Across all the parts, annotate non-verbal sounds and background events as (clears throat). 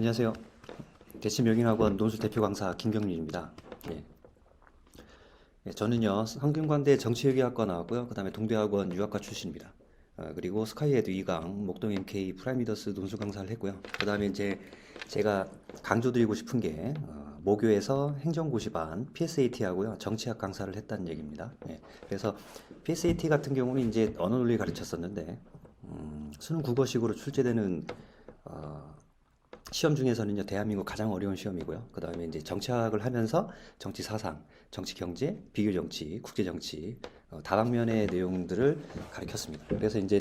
안녕하세요. 대치명인학원 논술 대표 강사 김경률입니다. 예. 예, 저는요 성균관대 정치외교학과 나왔고요. 그다음에 동대학원 유학과 출신입니다. 어, 그리고 스카이에드 2강, 목동 MK 프라이미더스 논술 강사를 했고요. 그다음에 이제 제가 강조드리고 싶은 게 어, 모교에서 행정고시반 PSAT 하고요 정치학 강사를 했다는 얘기입니다. 예. 그래서 PSAT 같은 경우는 이제 언어 논리 가르쳤었는데 음, 수능 국어식으로 출제되는 어, 시험 중에서는요 대한민국 가장 어려운 시험이고요. 그 다음에 이제 정치학을 하면서 정치 사상, 정치 경제, 비교 정치, 국제 정치 어, 다방면의 내용들을 가르쳤습니다. 그래서 이제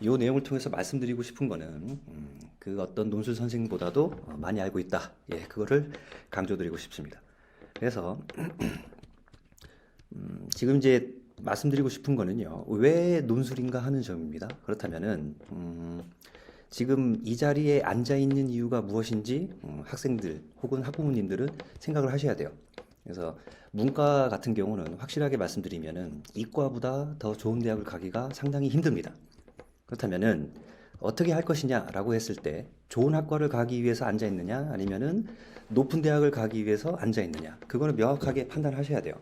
이 내용을 통해서 말씀드리고 싶은 거는 음, 그 어떤 논술 선생보다도 어, 많이 알고 있다. 예, 그거를 강조드리고 싶습니다. 그래서 (clears throat) 음, 지금 이제 말씀드리고 싶은 거는요 왜 논술인가 하는 점입니다. 그렇다면은 음, 지금 이 자리에 앉아 있는 이유가 무엇인지 음, 학생들 혹은 학부모님들은 생각을 하셔야 돼요. 그래서 문과 같은 경우는 확실하게 말씀드리면은 이과보다 더 좋은 대학을 가기가 상당히 힘듭니다. 그렇다면은 어떻게 할 것이냐라고 했을 때 좋은 학과를 가기 위해서 앉아 있느냐 아니면은 높은 대학을 가기 위해서 앉아 있느냐 그거는 명확하게 판단하셔야 돼요.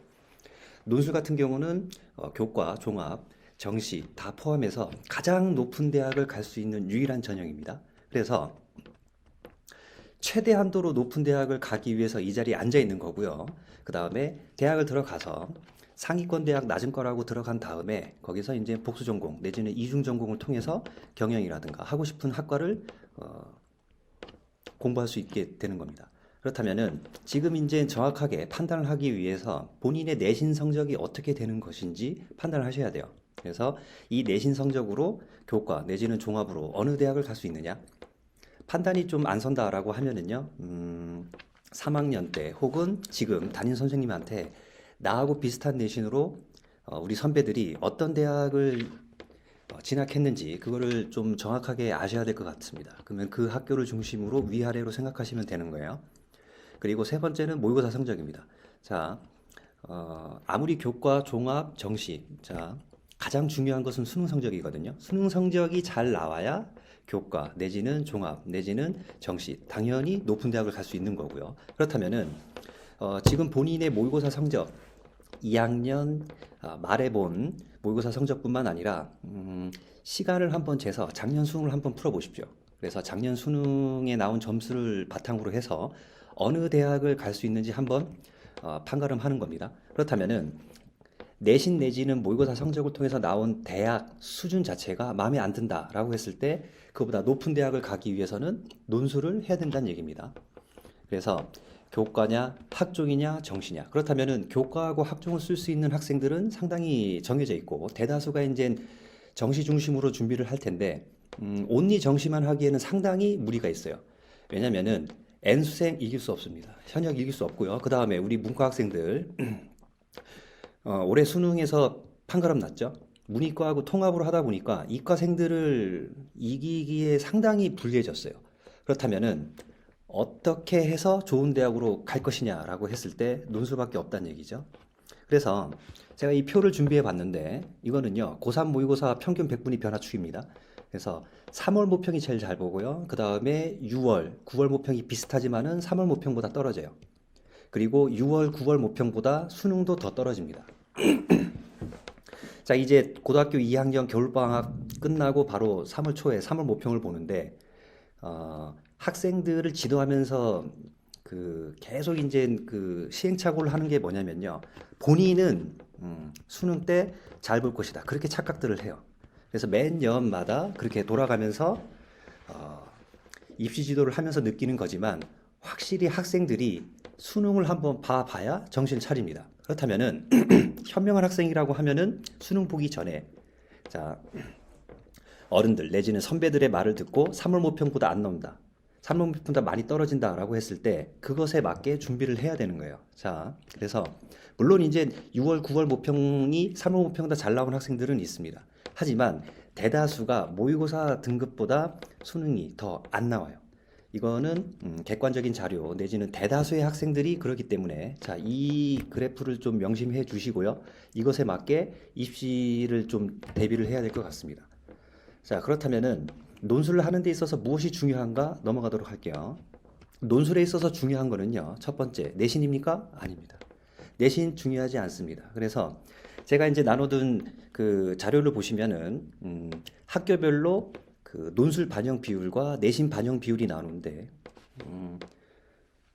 논술 같은 경우는 어, 교과, 종합, 정시 다 포함해서 가장 높은 대학을 갈 수 있는 유일한 전형입니다. 그래서 최대 한도로 높은 대학을 가기 위해서 이 자리에 앉아 있는 거고요. 그 다음에 대학을 들어가서 상위권 대학 낮은 거라고 들어간 다음에 거기서 이제 복수 전공 내지는 이중 전공을 통해서 경영이라든가 하고 싶은 학과를 어, 공부할 수 있게 되는 겁니다. 그렇다면은 지금 이제 정확하게 판단을 하기 위해서 본인의 내신 성적이 어떻게 되는 것인지 판단을 하셔야 돼요. 그래서 이 내신 성적으로 교과 내지는 종합으로 어느 대학을 갈 수 있느냐 판단이 좀 안 선다라고 하면은요 음, 3학년 때 혹은 지금 담임 선생님한테 나하고 비슷한 내신으로 어, 우리 선배들이 어떤 대학을 어, 진학했는지 그거를 좀 정확하게 아셔야 될 것 같습니다. 그러면 그 학교를 중심으로 위아래로 생각하시면 되는 거예요. 그리고 세 번째는 모의고사 성적입니다. 자, 어, 아무리 교과, 종합, 정시, 자, 가장 중요한 것은 수능 성적이거든요. 수능 성적이 잘 나와야 교과 내지는 종합 내지는 정시 당연히 높은 대학을 갈 수 있는 거고요. 그렇다면은 어, 지금 본인의 모의고사 성적 2학년 아, 말에 본 모의고사 성적뿐만 아니라 음, 시간을 한번 재서 작년 수능을 한번 풀어 보십시오. 그래서 작년 수능에 나온 점수를 바탕으로 해서 어느 대학을 갈 수 있는지 한번 어, 판가름하는 겁니다. 그렇다면은 내신 내지는 모의고사 성적을 통해서 나온 대학 수준 자체가 마음에 안 든다라고 했을 때 그보다 높은 대학을 가기 위해서는 논술을 해야 된다는 얘기입니다. 그래서 교과냐 학종이냐 정시냐 그렇다면은 교과하고 학종을 쓸 수 있는 학생들은 상당히 정해져 있고 대다수가 이제 정시 중심으로 준비를 할 텐데 음, 온리 정시만 하기에는 상당히 무리가 있어요. 왜냐면은 N수생 이길 수 없습니다. 현역 이길 수 없고요. 그 다음에 우리 문과 학생들 어, 올해 수능에서 판가름 났죠. 문이과하고 통합으로 하다 보니까 이과생들을 이기기에 상당히 불리해졌어요. 그렇다면은 어떻게 해서 좋은 대학으로 갈 것이냐라고 했을 때 논술밖에 없다는 얘기죠. 그래서 제가 이 표를 준비해 봤는데 이거는요 고3 모의고사 평균 100분위 변화축입니다. 그래서 3월 모평이 제일 잘 보고요. 그 다음에 6월, 9월 모평이 비슷하지만은 3월 모평보다 떨어져요. 그리고 6월, 9월 모평보다 수능도 더 떨어집니다. (clears throat) 자, 이제 고등학교 2학년 겨울방학 끝나고 바로 3월 초에 3월 모평을 보는데, 어, 학생들을 지도하면서 그 계속 이제 그 시행착오를 하는 게 뭐냐면요. 본인은 음, 수능 때 잘 볼 것이다. 그렇게 착각들을 해요. 그래서 매 년마다 그렇게 돌아가면서 어, 입시 지도를 하면서 느끼는 거지만 확실히 학생들이 수능을 한번 봐봐야 정신 차립니다. 그렇다면은 (clears throat) 현명한 학생이라고 하면은 수능 보기 전에 자 어른들 내지는 선배들의 말을 듣고 3월 모평보다 안 나온다. 3월 모평보다 많이 떨어진다라고 했을 때 그것에 맞게 준비를 해야 되는 거예요. 자, 그래서 물론 이제 6월, 9월 모평이 3월 모평보다 잘 나온 학생들은 있습니다. 하지만 대다수가 모의고사 등급보다 수능이 더 안 나와요. 이거는 음, 객관적인 자료 내지는 대다수의 학생들이 그렇기 때문에 자, 이 그래프를 좀 명심해 주시고요. 이것에 맞게 입시를 좀 대비를 해야 될 것 같습니다. 자, 그렇다면은 논술을 하는 데 있어서 무엇이 중요한가 넘어가도록 할게요. 논술에 있어서 중요한 거는요. 첫 번째, 내신입니까? 아닙니다. 내신 중요하지 않습니다. 그래서 제가 이제 나눠둔 그 자료를 보시면은 음, 학교별로 그 논술 반영 비율과 내신 반영 비율이 나오는데 음,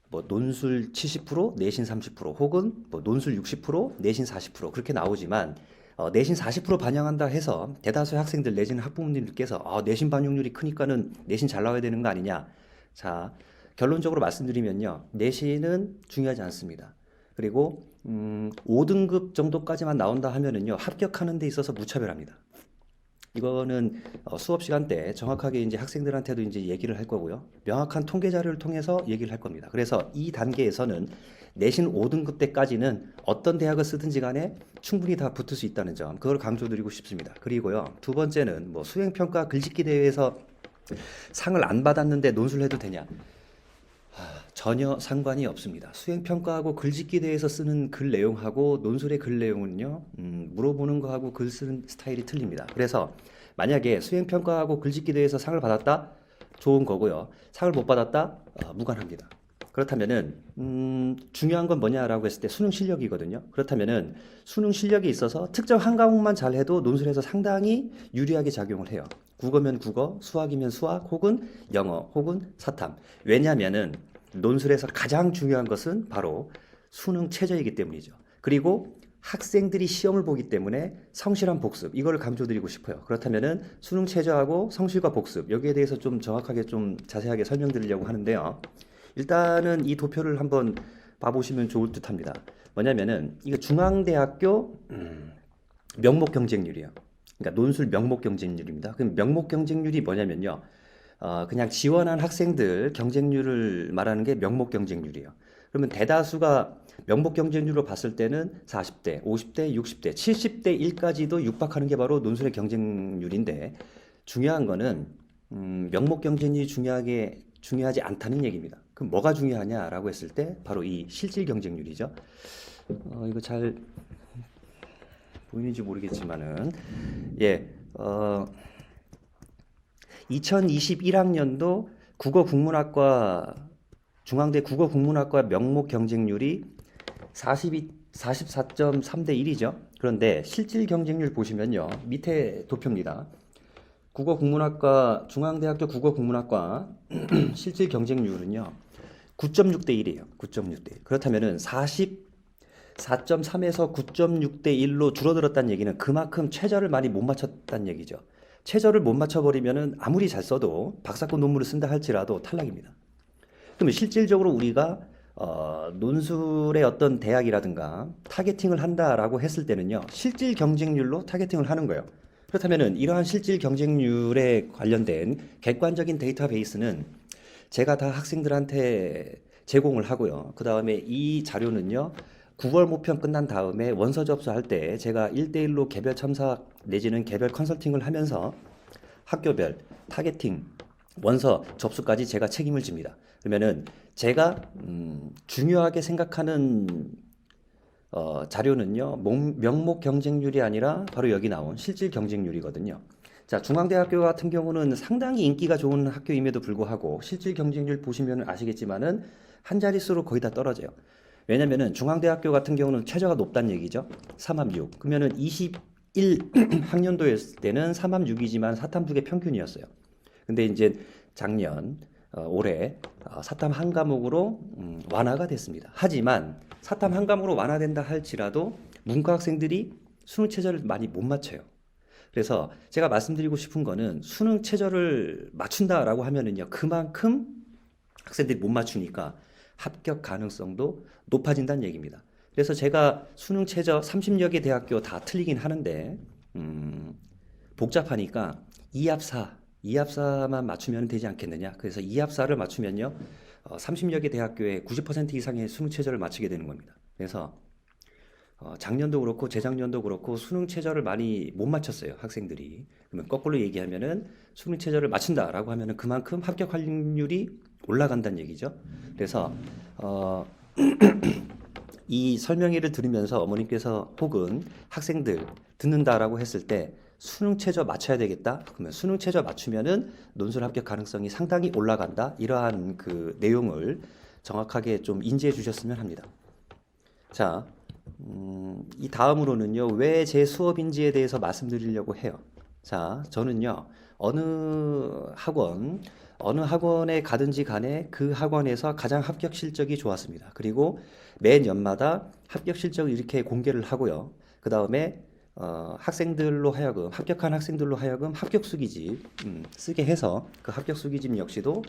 뭐 논술 70%, 내신 30% 혹은 뭐 논술 60%, 내신 40% 그렇게 나오지만 어, 내신 40% 반영한다 해서 대다수의 학생들 내지는 학부모님들께서 아, 내신 반영률이 크니까는 내신 잘 나와야 되는 거 아니냐? 자, 결론적으로 말씀드리면요. 내신은 중요하지 않습니다. 그리고 음, 5등급 정도까지만 나온다 하면은요. 합격하는 데 있어서 무차별합니다. 이거는 어, 수업 시간 때 정확하게 이제 학생들한테도 이제 얘기를 할 거고요. 명확한 통계 자료를 통해서 얘기를 할 겁니다. 그래서 이 단계에서는 내신 5등급 때까지는 어떤 대학을 쓰든지 간에 충분히 다 붙을 수 있다는 점, 그걸 강조드리고 싶습니다. 그리고요, 두 번째는 뭐 수행평가 글짓기 대회에서 상을 안 받았는데 논술을 해도 되냐? 하, 전혀 상관이 없습니다. 수행평가하고 글짓기 대회에서 쓰는 글 내용하고 논술의 글 내용은요, 음, 물어보는 거하고 글 쓰는 스타일이 틀립니다. 그래서 만약에 수행평가하고 글짓기 대회에서 상을 받았다? 좋은 거고요. 상을 못 받았다? 어, 무관합니다. 그렇다면은 음, 중요한 건 뭐냐라고 했을 때 수능 실력이거든요. 그렇다면은 수능 실력이 있어서 특정 한 과목만 잘 해도 논술에서 상당히 유리하게 작용을 해요. 국어면 국어, 수학이면 수학, 혹은 영어, 혹은 사탐. 왜냐하면은 논술에서 가장 중요한 것은 바로 수능 최저이기 때문이죠. 그리고 학생들이 시험을 보기 때문에 성실한 복습 이거를 강조드리고 싶어요. 그렇다면은 수능 최저하고 성실과 복습 여기에 대해서 좀 정확하게 좀 자세하게 설명드리려고 하는데요. 일단은 이 도표를 한번 봐보시면 좋을 듯합니다. 뭐냐면은 이거 중앙대학교 음, 명목 경쟁률이에요. 그러니까 논술 명목 경쟁률입니다. 그럼 명목 경쟁률이 뭐냐면요. 어, 그냥 지원한 학생들 경쟁률을 말하는 게 명목 경쟁률이에요. 그러면 대다수가 명목 경쟁률로 봤을 때는 40대, 50대, 60대, 70대 1까지도 육박하는 게 바로 논술의 경쟁률인데 중요한 거는 음, 명목 경쟁률이 중요하게 중요하지 않다는 얘기입니다. 그럼 뭐가 중요하냐라고 했을 때 바로 이 실질 경쟁률이죠. 어, 이거 잘 보이는지 모르겠지만은 예, 어, 2021학년도 국어 국문학과 중앙대 국어 국문학과 명목 경쟁률이 42 44.3대 1이죠. 그런데 실질 경쟁률 보시면요. 밑에 도표입니다. 국어 국문학과 중앙대학교 국어 국문학과 (clears throat) 실질 경쟁률은요. 9.6대 1이에요. 9.6대 1. 그렇다면은 44.3에서 9.6대 1로 줄어들었다는 얘기는 그만큼 최저를 많이 못 맞췄다는 얘기죠. 최저를 못 맞춰버리면은 아무리 잘 써도 박사권 논문을 쓴다 할지라도 탈락입니다. 그러면 실질적으로 우리가 어, 논술의 어떤 대학이라든가 타겟팅을 한다라고 했을 때는요, 실질 경쟁률로 타겟팅을 하는 거예요. 그렇다면은 이러한 실질 경쟁률에 관련된 객관적인 데이터베이스는 제가 다 학생들한테 제공을 하고요. 그 다음에 이 자료는요, 9월 모평 끝난 다음에 원서 접수할 때 제가 1대1로 개별 첨사 내지는 개별 컨설팅을 하면서 학교별 타겟팅 원서 접수까지 제가 책임을 집니다. 그러면은 제가 음, 중요하게 생각하는 어, 자료는요 목- 명목 경쟁률이 아니라 바로 여기 나온 실질 경쟁률이거든요. 자 중앙대학교 같은 경우는 상당히 인기가 좋은 학교임에도 불구하고 실질 경쟁률 보시면 아시겠지만은 한 자릿수로 거의 다 떨어져요. 왜냐면은 중앙대학교 같은 경우는 최저가 높다는 얘기죠. 3합6. 그러면은 21 (clears throat) 학년도였을 때는 3합 6이지만 사탐 두개 평균이었어요. 근데 이제 작년 어, 올해 어, 사탐 한 과목으로 음, 완화가 됐습니다. 하지만 사탐 한 과목으로 완화된다 할지라도 문과 학생들이 수능 최저를 많이 못 맞춰요. 그래서 제가 말씀드리고 싶은 거는 수능 최저를 맞춘다라고 하면은요 그만큼 학생들이 못 맞추니까 합격 가능성도 높아진다는 얘기입니다. 그래서 제가 수능 최저 30여 개 대학교 다 틀리긴 하는데 음, 복잡하니까 2합4, 2합4만 맞추면 되지 않겠느냐. 그래서 2합4를 맞추면요. 어, 30여 개 대학교에 90% 이상의 수능 최저를 맞추게 되는 겁니다. 그래서 어, 작년도 그렇고 재작년도 그렇고 수능 최저를 많이 못 맞췄어요, 학생들이. 그러면 거꾸로 얘기하면은 수능 최저를 맞춘다라고 하면은 그만큼 합격 확률이 올라간다는 얘기죠. 그래서 어, (clears throat) 이 설명회를 들으면서 어머님께서 혹은 학생들 듣는다라고 했을 때 수능 최저 맞춰야 되겠다. 그러면 수능 최저 맞추면은 논술 합격 가능성이 상당히 올라간다. 이러한 그 내용을 정확하게 좀 인지해 주셨으면 합니다. 자, 음, 이 다음으로는요, 왜 제 수업인지에 대해서 말씀드리려고 해요. 자, 저는요, 어느 학원, 어느 학원에 가든지 간에 그 학원에서 가장 합격 실적이 좋았습니다. 그리고 매 연마다 합격 실적을 이렇게 공개를 하고요. 그 다음에 어, 학생들로 하여금 합격한 학생들로 하여금 합격 수기집 음, 쓰게 해서 그 합격 수기집 역시도 어,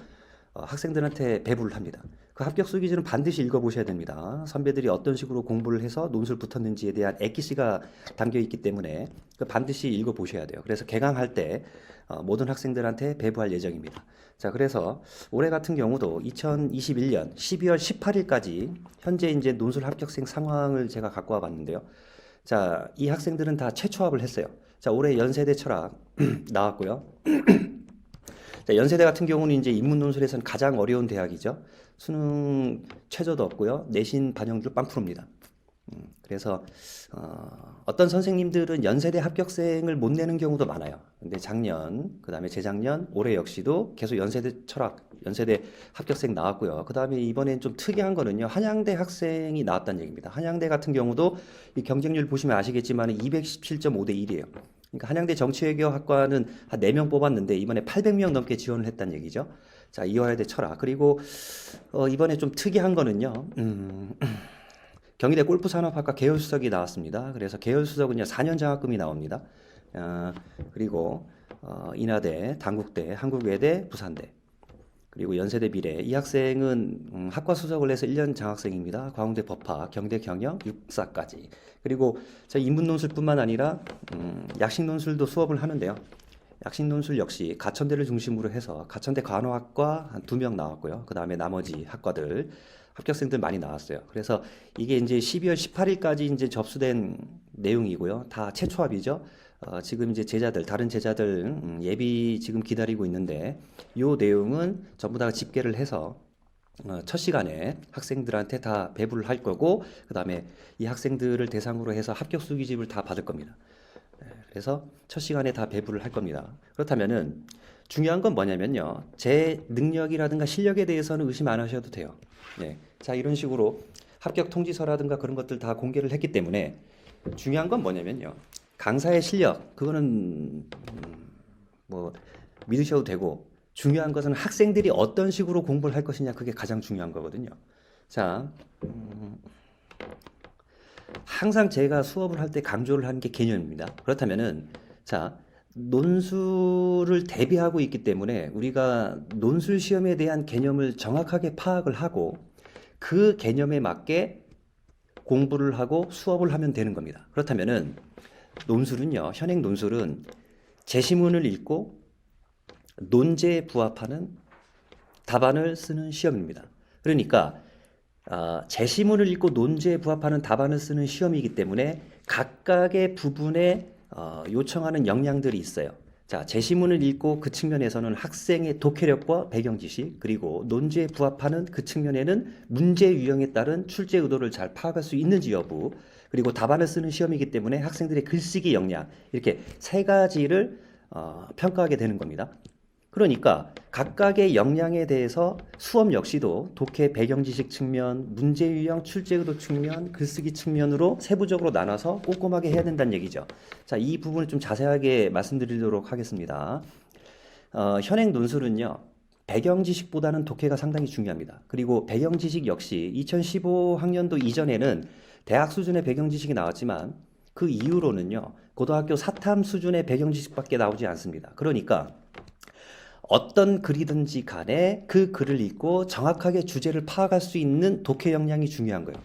학생들한테 배부를 합니다. 그 합격 수기지는 반드시 읽어보셔야 됩니다. 선배들이 어떤 식으로 공부를 해서 논술 붙었는지에 대한 액기스가 담겨 있기 때문에 그 반드시 읽어보셔야 돼요. 그래서 개강할 때 어, 모든 학생들한테 배부할 예정입니다. 자, 그래서 올해 같은 경우도 2021년 12월 18일까지 현재 이제 논술 합격생 상황을 제가 갖고 와 봤는데요. 자, 이 학생들은 다 최초합을 했어요. 자, 올해 연세대 철학 (clears throat) 나왔고요. (clears throat) 자, 연세대 같은 경우는 이제 인문 논술에서는 가장 어려운 대학이죠. 수능 최저도 없고요. 내신 반영률 빵프로입니다. 음, 그래서 어, 어떤 선생님들은 연세대 합격생을 못 내는 경우도 많아요. 근데 작년, 그다음에 재작년, 올해 역시도 계속 연세대 철학, 연세대 합격생 나왔고요. 그다음에 이번엔 좀 특이한 거는요. 한양대 학생이 나왔다는 얘기입니다. 한양대 같은 경우도 이 경쟁률 보시면 아시겠지만 217.5대 1이에요. 그러니까 한양대 정치외교학과는 한 4명 뽑았는데 이번에 800명 넘게 지원을 했다는 얘기죠. 자, 이화여대 철학. 그리고 어, 이번에 좀 특이한 거는요. 음, (clears throat) 경희대 골프산업학과 계열수석이 나왔습니다. 그래서 계열수석은요 4년 장학금이 나옵니다. 아, 그리고 어, 인하대, 당국대, 한국외대, 부산대 그리고 연세대 미래 이 학생은 음, 학과 수석을 해서 1년 장학생입니다. 광운대 법학, 경대 경영, 육사까지 그리고 저 인문 논술뿐만 아니라 음, 약식 논술도 수업을 하는데요. 약식 논술 역시 가천대를 중심으로 해서 가천대 간호학과 한 두 명 나왔고요. 그 다음에 나머지 학과들 합격생들 많이 나왔어요. 그래서 이게 이제 12월 18일까지 이제 접수된 내용이고요. 다 최초합이죠. 어, 지금 이제 제자들, 다른 제자들 음, 예비 지금 기다리고 있는데 요 내용은 전부 다 집계를 해서 어, 첫 시간에 학생들한테 다 배부를 할 거고 그 다음에 이 학생들을 대상으로 해서 합격 수기집을 다 받을 겁니다. 네, 그래서 첫 시간에 다 배부를 할 겁니다. 그렇다면은 중요한 건 뭐냐면요. 제 능력이라든가 실력에 대해서는 의심 안 하셔도 돼요. 네. 자, 이런 식으로 합격 통지서라든가 그런 것들 다 공개를 했기 때문에 중요한 건 뭐냐면요. 강사의 실력, 그거는 음, 뭐 믿으셔도 되고 중요한 것은 학생들이 어떤 식으로 공부를 할 것이냐 그게 가장 중요한 거거든요. 자, 음, 항상 제가 수업을 할 때 강조를 하는 게 개념입니다. 그렇다면은 자, 논술을 대비하고 있기 때문에 우리가 논술 시험에 대한 개념을 정확하게 파악을 하고 그 개념에 맞게 공부를 하고 수업을 하면 되는 겁니다. 그렇다면은 논술은요, 현행 논술은 제시문을 읽고 논제에 부합하는 답안을 쓰는 시험입니다. 그러니까 아, 제시문을 읽고 논제에 부합하는 답안을 쓰는 시험이기 때문에 각각의 부분에 어, 요청하는 역량들이 있어요. 자, 제시문을 읽고 그 측면에서는 학생의 독해력과 배경 지식, 그리고 논제에 부합하는 그 측면에는 문제 유형에 따른 출제 의도를 잘 파악할 수 있는지 여부, 그리고 답안을 쓰는 시험이기 때문에 학생들의 글쓰기 역량, 이렇게 세 가지를 어, 평가하게 되는 겁니다. 그러니까 각각의 역량에 대해서 수업 역시도 독해 배경 지식 측면, 문제 유형, 출제 의도 측면, 글쓰기 측면으로 세부적으로 나눠서 꼼꼼하게 해야 된다는 얘기죠. 자, 이 부분을 좀 자세하게 말씀드리도록 하겠습니다. 어, 현행 논술은요. 배경 지식보다는 독해가 상당히 중요합니다. 그리고 배경 지식 역시 2015 학년도 이전에는 대학 수준의 배경 지식이 나왔지만 그 이후로는요. 고등학교 사탐 수준의 배경 지식밖에 나오지 않습니다. 그러니까 어떤 글이든지 간에 그 글을 읽고 정확하게 주제를 파악할 수 있는 독해 역량이 중요한 거예요.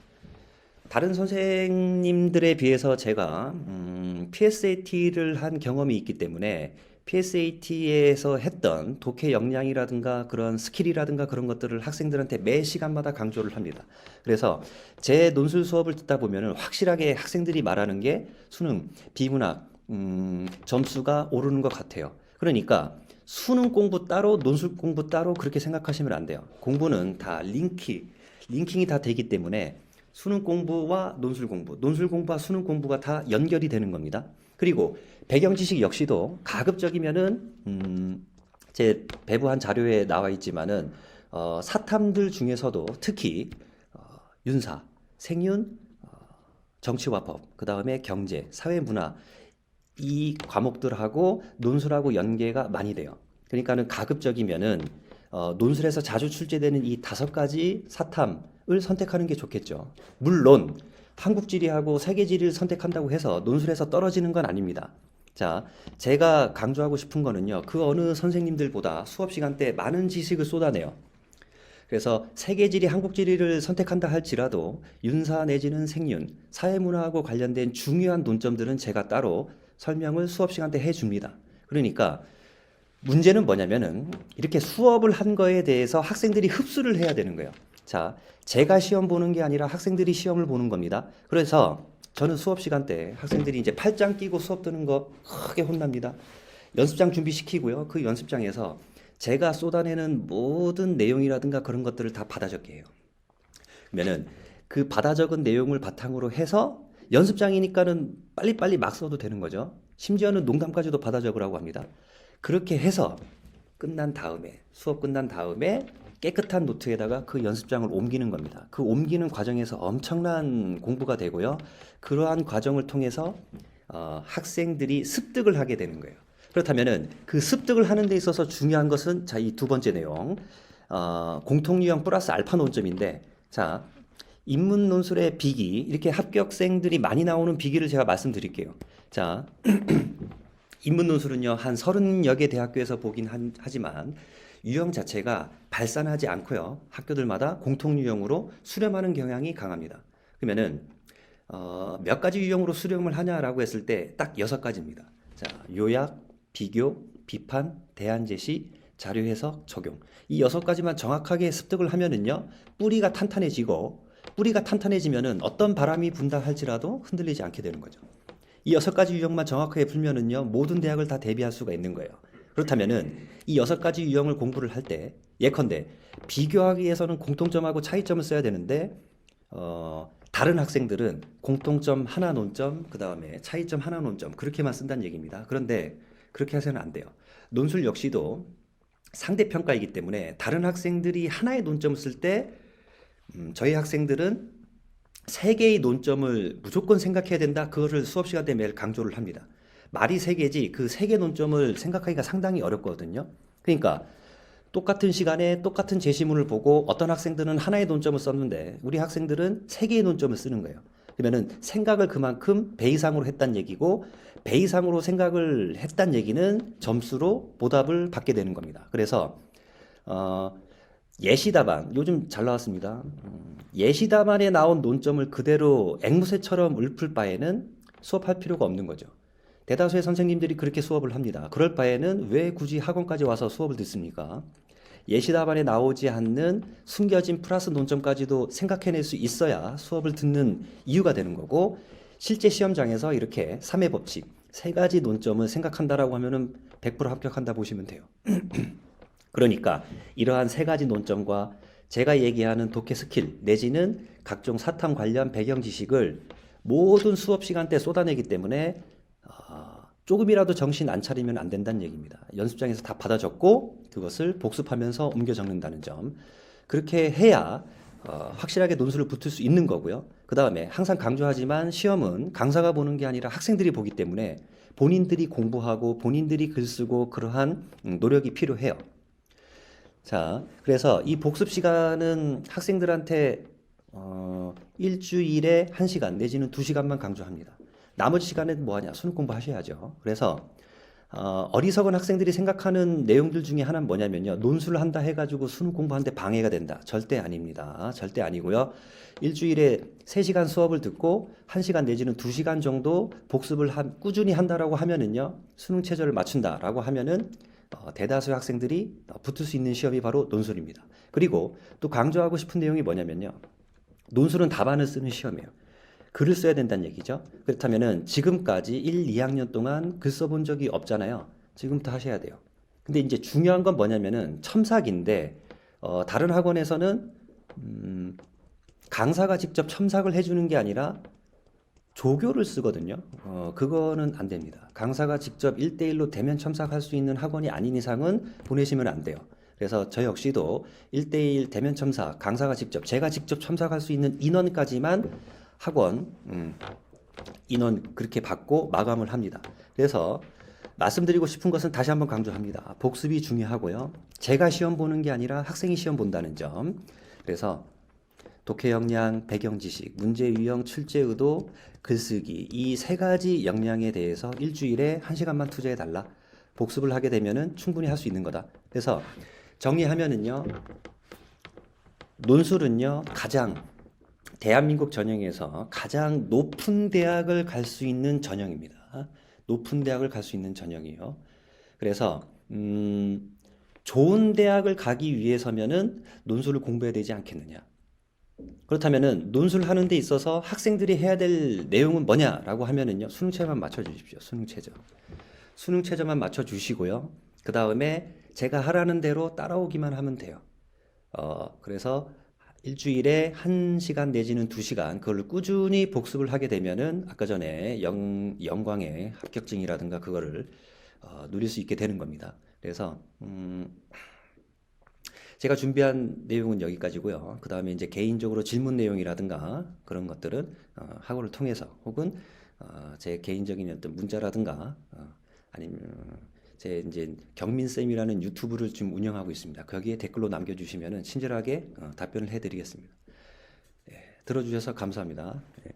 다른 선생님들에 비해서 제가 음, PSAT를 한 경험이 있기 때문에 PSAT에서 했던 독해 역량이라든가 그런 스킬이라든가 그런 것들을 학생들한테 매 시간마다 강조를 합니다. 그래서 제 논술 수업을 듣다 보면 확실하게 학생들이 말하는 게 수능, 비문학, 음, 점수가 오르는 것 같아요. 그러니까 수능 공부 따로 논술 공부 따로 그렇게 생각하시면 안 돼요. 공부는 다 링키, 링킹이 다 되기 때문에 수능 공부와 논술 공부, 논술 공부와 수능 공부가 다 연결이 되는 겁니다. 그리고 배경 지식 역시도 가급적이면은 음, 제 배부한 자료에 나와 있지만은 어, 사탐들 중에서도 특히 어, 윤사, 생윤, 어, 정치와 법, 그 다음에 경제, 사회 문화 이 과목들하고 논술하고 연계가 많이 돼요. 그러니까는 가급적이면은 어, 논술에서 자주 출제되는 이 다섯 가지 사탐을 선택하는 게 좋겠죠. 물론 한국 지리하고 세계 지리를 선택한다고 해서 논술에서 떨어지는 건 아닙니다. 자, 제가 강조하고 싶은 거는요. 그 어느 선생님들보다 수업 시간 때 많은 지식을 쏟아내요. 그래서 세계 지리, 한국 지리를 선택한다 할지라도 윤사 내지는 생윤, 사회문화하고 관련된 중요한 논점들은 제가 따로 설명을 수업 시간 때 해줍니다. 그러니까 문제는 뭐냐면은 이렇게 수업을 한 거에 대해서 학생들이 흡수를 해야 되는 거예요. 자, 제가 시험 보는 게 아니라 학생들이 시험을 보는 겁니다. 그래서 저는 수업 시간 때 학생들이 이제 팔짱 끼고 수업 듣는 거 크게 혼납니다. 연습장 준비시키고요. 그 연습장에서 제가 쏟아내는 모든 내용이라든가 그런 것들을 다 받아 적게 해요. 그러면은 그 받아 적은 내용을 바탕으로 해서 연습장이니까는 빨리빨리 막 써도 되는 거죠. 심지어는 농담까지도 받아 적으라고 합니다. 그렇게 해서 끝난 다음에 수업 끝난 다음에 깨끗한 노트에다가 그 연습장을 옮기는 겁니다. 그 옮기는 과정에서 엄청난 공부가 되고요. 그러한 과정을 통해서 어, 학생들이 습득을 하게 되는 거예요. 그렇다면은 그 습득을 하는 데 있어서 중요한 것은 자, 이 두 번째 내용. 어, 공통 유형 플러스 알파 논점인데 자, 인문 논술의 비기 이렇게 합격생들이 많이 나오는 비기를 제가 말씀드릴게요. 자, (clears throat) 인문 논술은요 한 서른 여 개 대학교에서 보긴 한- 하지만 유형 자체가 발산하지 않고요 학교들마다 공통 유형으로 수렴하는 경향이 강합니다. 그러면은 어, 몇 가지 유형으로 수렴을 하냐라고 했을 때 딱 여섯 가지입니다. 자, 요약, 비교, 비판, 대안 제시, 자료 해석, 적용. 이 여섯 가지만 정확하게 습득을 하면은요 뿌리가 탄탄해지고 뿌리가 탄탄해지면은 어떤 바람이 분다 할지라도 흔들리지 않게 되는 거죠. 이 여섯 가지 유형만 정확하게 풀면은요 모든 대학을 다 대비할 수가 있는 거예요. 그렇다면은 이 여섯 가지 유형을 공부를 할 때 예컨대 비교하기 위해서는 공통점하고 차이점을 써야 되는데 어, 다른 학생들은 공통점 하나 논점 그 다음에 차이점 하나 논점 그렇게만 쓴다는 얘기입니다. 그런데 그렇게 해서는 안 돼요. 논술 역시도 상대 평가이기 때문에 다른 학생들이 하나의 논점을 쓸때 음, 저희 학생들은 세 개의 논점을 무조건 생각해야 된다. 그거를 수업 시간 때 매일 강조를 합니다. 말이 세 개지 그 세 개 논점을 생각하기가 상당히 어렵거든요. 그러니까 똑같은 시간에 똑같은 제시문을 보고 어떤 학생들은 하나의 논점을 썼는데 우리 학생들은 세 개의 논점을 쓰는 거예요. 그러면은 생각을 그만큼 배 이상으로 했단 얘기고 배 이상으로 생각을 했단 얘기는 점수로 보답을 받게 되는 겁니다. 그래서 어, 예시 답안 요즘 잘 나왔습니다. 음, 예시 답안에 나온 논점을 그대로 앵무새처럼 읊을 바에는 수업할 필요가 없는 거죠. 대다수의 선생님들이 그렇게 수업을 합니다. 그럴 바에는 왜 굳이 학원까지 와서 수업을 듣습니까? 예시 답안에 나오지 않는 숨겨진 플러스 논점까지도 생각해낼 수 있어야 수업을 듣는 이유가 되는 거고 실제 시험장에서 이렇게 3회 법칙 세 가지 논점을 생각한다라고 하면은 100% 합격한다 보시면 돼요. (clears throat) 그러니까 이러한 세 가지 논점과 제가 얘기하는 독해 스킬 내지는 각종 사탐 관련 배경 지식을 모든 수업 시간 때 쏟아내기 때문에 아, 조금이라도 정신 안 차리면 안 된다는 얘기입니다. 연습장에서 다 받아 적고 그것을 복습하면서 옮겨 적는다는 점. 그렇게 해야 어, 확실하게 논술을 붙을 수 있는 거고요. 그 다음에 항상 강조하지만 시험은 강사가 보는 게 아니라 학생들이 보기 때문에 본인들이 공부하고 본인들이 글 쓰고 그러한 음, 노력이 필요해요. 자, 그래서 이 복습 시간은 학생들한테 어, 일주일에 한 시간 내지는 두 시간만 강조합니다. 나머지 시간에는 뭐 하냐? 수능 공부하셔야죠. 그래서 어, 어리석은 학생들이 생각하는 내용들 중에 하나는 뭐냐면요. 논술을 한다 해가지고 수능 공부하는데 방해가 된다. 절대 아닙니다. 절대 아니고요. 일주일에 세시간 수업을 듣고 한시간 내지는 두시간 정도 복습을 한, 꾸준히 한다라고 하면은요. 수능 체제를 맞춘다라고 하면은 어, 대다수의 학생들이 어, 붙을 수 있는 시험이 바로 논술입니다. 그리고 또 강조하고 싶은 내용이 뭐냐면요. 논술은 답안을 쓰는 시험이에요. 글을 써야 된다는 얘기죠. 그렇다면은 지금까지 1, 2학년 동안 글 써본 적이 없잖아요. 지금부터 하셔야 돼요. 근데 이제 중요한 건 뭐냐면은 첨삭인데 어, 다른 학원에서는 음, 강사가 직접 첨삭을 해주는 게 아니라 조교를 쓰거든요. 어, 그거는 안 됩니다. 강사가 직접 1대1로 대면 첨삭할 수 있는 학원이 아닌 이상은 보내시면 안 돼요. 그래서 저 역시도 1대1 대면 첨삭, 강사가 직접, 제가 직접 첨삭할 수 있는 인원까지만 학원, 음, 인원 그렇게 받고 마감을 합니다. 그래서 말씀드리고 싶은 것은 다시 한번 강조합니다. 복습이 중요하고요. 제가 시험 보는 게 아니라 학생이 시험 본다는 점. 그래서 독해 역량, 배경 지식, 문제 유형, 출제 의도, 글쓰기 이 세 가지 역량에 대해서 일주일에 한 시간만 투자해 달라. 복습을 하게 되면은 충분히 할 수 있는 거다. 그래서 정리하면은요. 논술은요. 가장 대한민국 전형에서 가장 높은 대학을 갈 수 있는 전형입니다. 높은 대학을 갈 수 있는 전형이요. 그래서 음, 좋은 대학을 가기 위해서면은 논술을 공부해야 되지 않겠느냐. 그렇다면은 논술하는 데 있어서 학생들이 해야 될 내용은 뭐냐라고 하면은요. 수능 최저만 맞춰 주십시오. 수능 최저. 수능 최저만 맞춰 주시고요. 그다음에 제가 하라는 대로 따라오기만 하면 돼요. 어, 그래서 일주일에 한 시간 내지는 두 시간 그걸 꾸준히 복습을 하게 되면은 아까 전에 영, 영광의 합격증이라든가 그거를 어, 누릴 수 있게 되는 겁니다. 그래서 음, 제가 준비한 내용은 여기까지고요. 그 다음에 이제 개인적으로 질문 내용이라든가 그런 것들은 어, 학원을 통해서 혹은 어, 제 개인적인 어떤 문자라든가 어, 아니면 제 이제 경민 쌤이라는 유튜브를 지금 운영하고 있습니다. 거기에 댓글로 남겨주시면은 친절하게 어, 답변을 해드리겠습니다. 네, 들어주셔서 감사합니다. 네.